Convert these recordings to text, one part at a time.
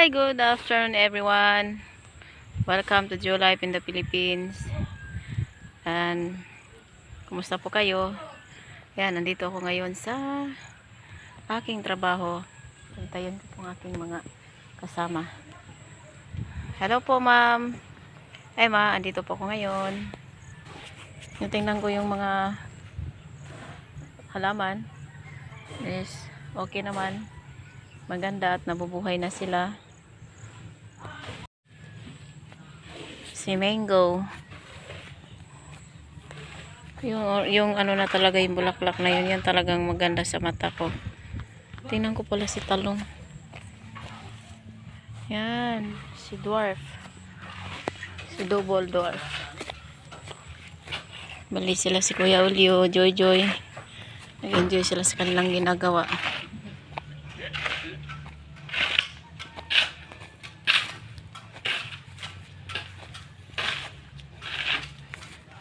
Hi, good afternoon everyone. Welcome to Joe Life in the Philippines. And kumusta po kayo? Yan, nandito ako ngayon sa aking trabaho. Pantayan ko po aking mga kasama. Hello po, ma'am. Ay, ma, andito po ako ngayon. Tingnan ko yung mga halaman is okay naman maganda at nabubuhay na sila si Mango. Yung, yung ano na talaga yung bulaklak na yun yan talagang maganda sa mata ko. Tingnan ko pala si Talong. Yan si Dwarf. Si Double Dwarf. Bali sila si Kuya Ulio Joy Joy. Nag-enjoy sila sa kanilang ginagawa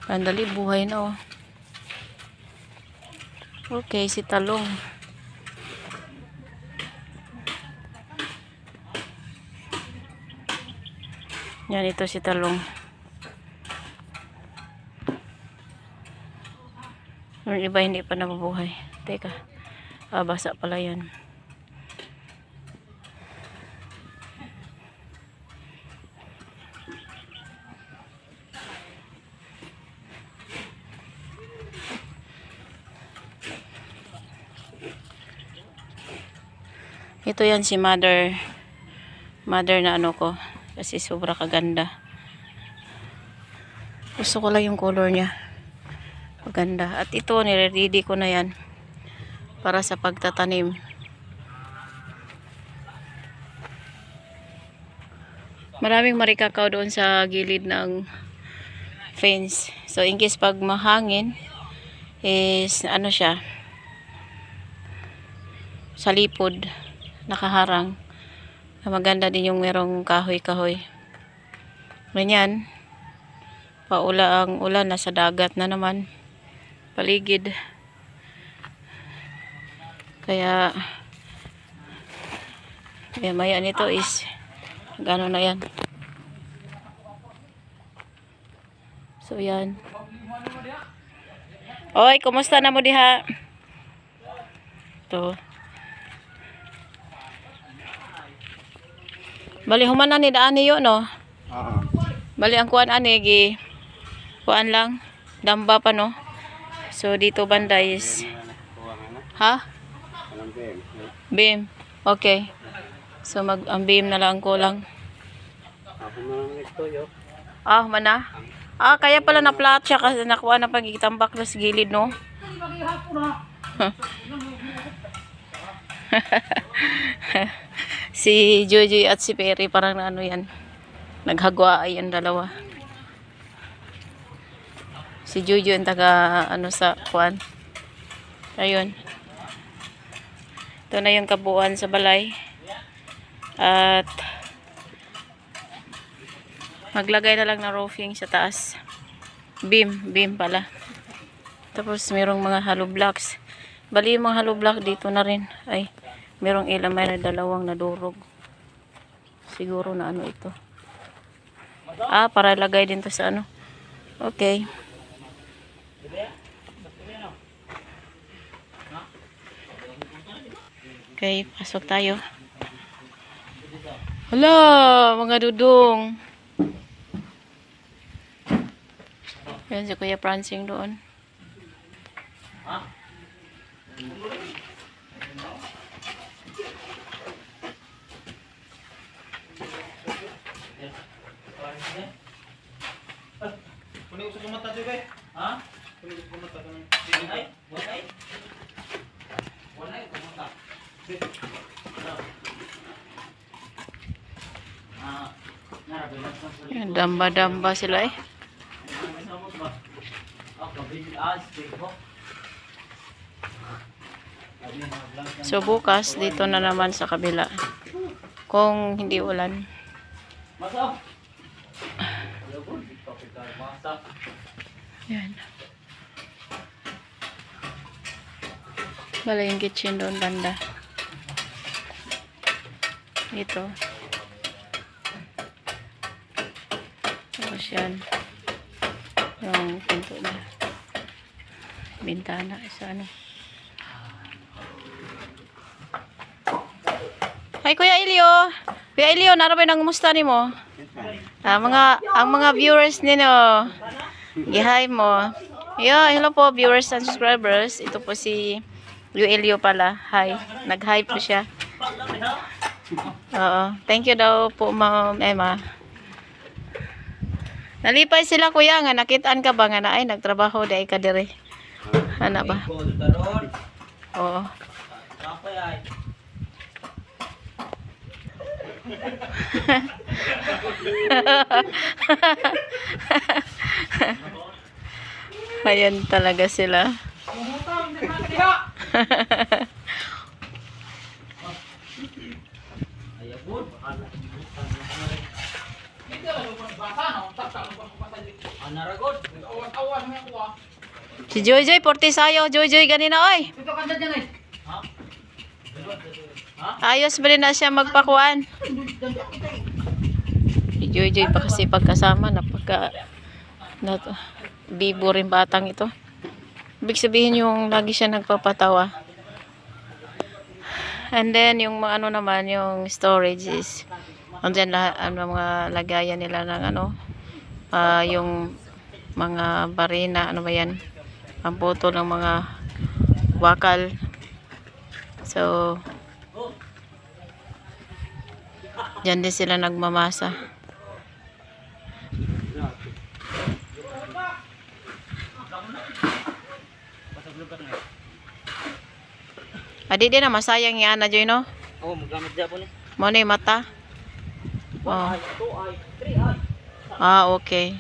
Pandali, buhay na oh. Okay, si Talong. Yan, ito si Talong. Yung iba hindi pa nabubuhay. Teka, ah, pala yan. Ito yan si mother. Mother na ano ko. Kasi sobra kaganda. Gusto ko lang yung color niya. Maganda. At ito, nire-ready ko na yan. Para sa pagtatanim. Maraming marikakaw doon sa gilid ng fence. So, in case pag mahangin, is ano siya, sa lipod nakaharang. Maganda din yung merong kahoy-kahoy. Ganyan paula ang ulan nasa dagat na naman. Paligid. Kaya kaya maya nito is gano'n na yan? So yan. Oy kumusta na mo diha? To Bali human na ni daan niyo no. Oo. Bali ang kuan ani gi kuan lang damba pa no. So dito banda is ha? Beam. Okay. So mag ang beam na lang ko lang. Ako na lang ito yo. Ah, mana? Ah, kaya pala na flat siya kasi nakuha na pagkitambak na sa gilid no. si Jojo at si Perry parang na ano yan. Naghagwa ay ang dalawa. Si Jojo yung taga ano sa kuan. Ayun. Ito na yung kabuuan sa balay. At maglagay na lang ng roofing sa taas. Beam, beam pala. Tapos merong mga hollow blocks. Bali yung mga hollow block dito na rin. Ay, merong ilang may na dalawang nadurog. Siguro na ano ito. Ah, para lagay din to sa ano. Okay. Okay, pasok tayo. Hala, mga dudong. Yan si Kuya Prancing doon. Kunin ko kay. Ha? Kunin ko sa kumata ko ng. Ay, walay. Walay kumata. Ah, sa Yan, Damba-damba sila eh. So bukas dito na naman sa kabila. Kung hindi ulan. Yan. Bala yung kitchen doon banda. Ito. Tapos yan. Yung pinto niya. Bintana. Isa ano. Hi Kuya Ilio. Kuya Ilio, naro ba yung nangamusta ni mo? Ah, mga, ang mga viewers nino. Gihay mo. Yo, hello po viewers and subscribers. Ito po si Elio pala. Hi. Nag-hi po siya. Oo. Thank you daw po Ma'am Emma. Nalipay sila kuya nga nakitaan ka ba nga na ay nagtrabaho dai ka dire. Ana ba? Oo. Ayan talaga sila. Si Joy Joy, porti sayo. Joy Joy ganina oy. Ayos ba rin na siya magpakuan? Si Joy Joy pa kasi pagkasama napagka na bibo rin batang ito. Ibig sabihin yung lagi siya nagpapatawa. And then yung ano naman, yung storage is andyan lahat ano mga lagayan nila ng ano ah, yung mga barina, ano ba yan? Ang puto ng mga wakal. So, dyan din sila nagmamasa. Adi din na masayang yan na Joy, no? Oh, magamit dyan po ni. Mo yung mata. Oh. Ah, okay.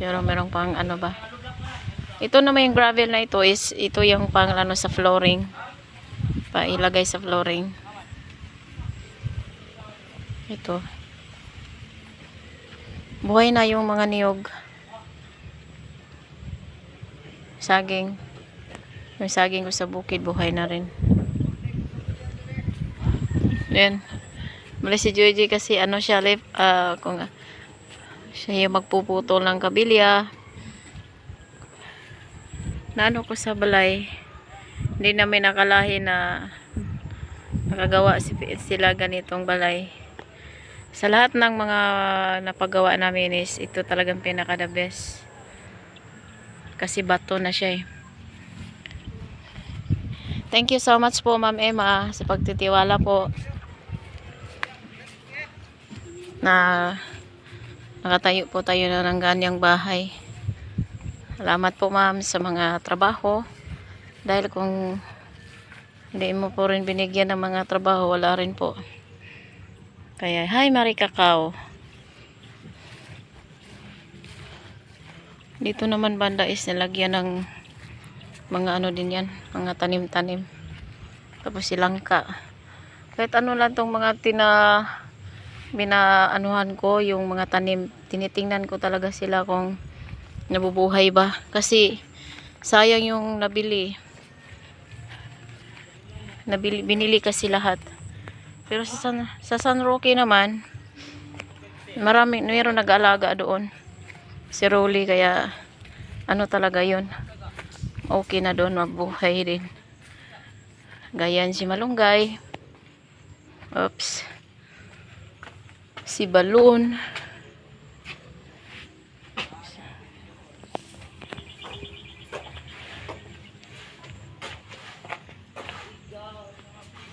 Pero merong pang ano ba? Ito naman yung gravel na ito is ito yung pang ano sa flooring. Pailagay sa flooring. Ito. Buhay na yung mga niyog. Saging. Yung saging ko sa bukid, buhay na rin. Yan. Mali si Joy kasi ano siya, lip, ah, kung siya yung magpuputol ng kabilya. Naano ko sa balay. Hindi namin nakalahin na nakagawa si, sila ganitong balay. Sa lahat ng mga napagawa namin is ito talagang pinaka the best. Kasi bato na siya eh. Thank you so much po Ma'am Emma sa pagtitiwala po na nakatayo po tayo na ng ganyang bahay. Salamat po ma'am sa mga trabaho dahil kung hindi mo po rin binigyan ng mga trabaho, wala rin po. Kaya, hi Marie Cacao. Dito naman banda is nilagyan ng mga ano din yan, mga tanim-tanim. Tapos silangka. Kahit ano lang tong mga tina binaanuhan ko yung mga tanim. Tinitingnan ko talaga sila kung nabubuhay ba. Kasi sayang yung nabili. Nabili, binili kasi lahat. Pero sa San, sa San Roque naman, marami, mayroon nag-alaga doon. Si Rolly, kaya ano talaga yun. Okay na doon, mabuhay din. Gayan si Malunggay. Oops. Si Balloon.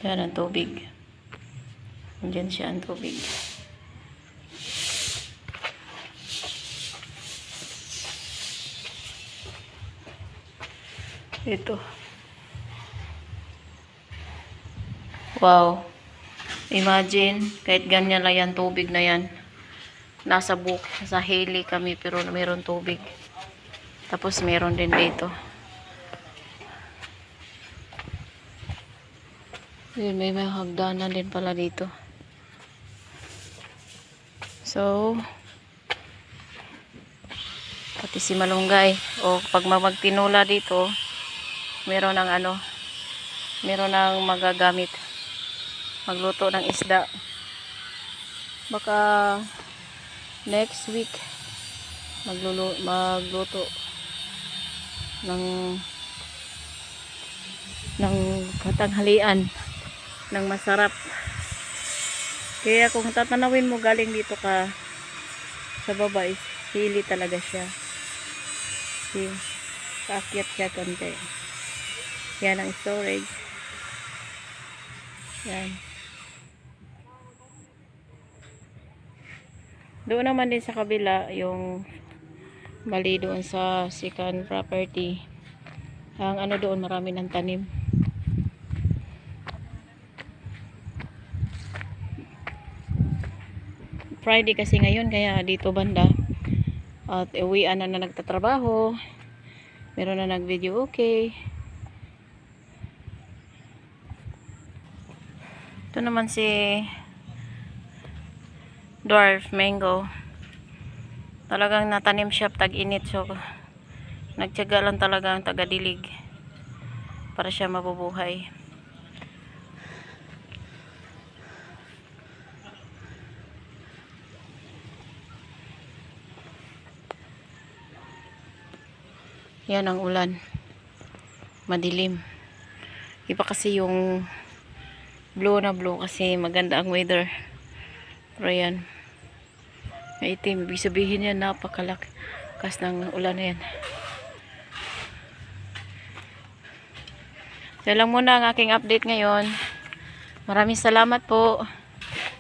Yan ang tubig. Diyan siya ang tubig. Ito. Wow. Imagine, kahit ganyan lang yan, tubig na yan. Nasa book, sa Haley kami, pero meron tubig. Tapos meron din dito. Yun, may may hagdanan din pala dito. So, pati si Malunggay. O, pag magtinula dito, meron ng ano, meron ng magagamit. Magluto ng isda. Baka next week maglulo magluto ng ng katanghalian ng masarap kaya kung tatanawin mo galing dito ka sa baba is hili talaga siya see kaakyat siya konti yan ang storage. Yan. Doon naman din sa kabila yung mali doon sa second property. Ang ano doon marami ng tanim. Friday kasi ngayon kaya dito banda. At uwian na na nagtatrabaho. Meron na nag video okay naman si dwarf mango. Talagang natanim siya tag init so nagtyaga lang talaga ang tagadilig para siya mabubuhay. Yan ang ulan. Madilim. Iba kasi yung blue na blue kasi maganda ang weather. Pero yan. May itim. Ibig sabihin yan napakalakas ng ulan na yan. Yan lang muna ang aking update ngayon. Maraming salamat po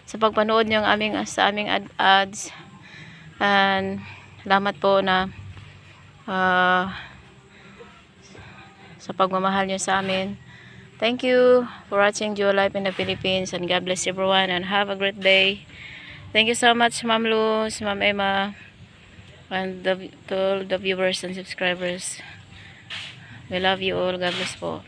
sa pagpanood ang aming, sa aming ad, ads. And salamat po na ah sa pagmamahal nyo sa amin. Thank you for watching Duo Life in the Philippines and God bless everyone and have a great day. Thank you so much Ma'am Luz, Ma'am Emma and the, to all the viewers and subscribers. We love you all. God bless po.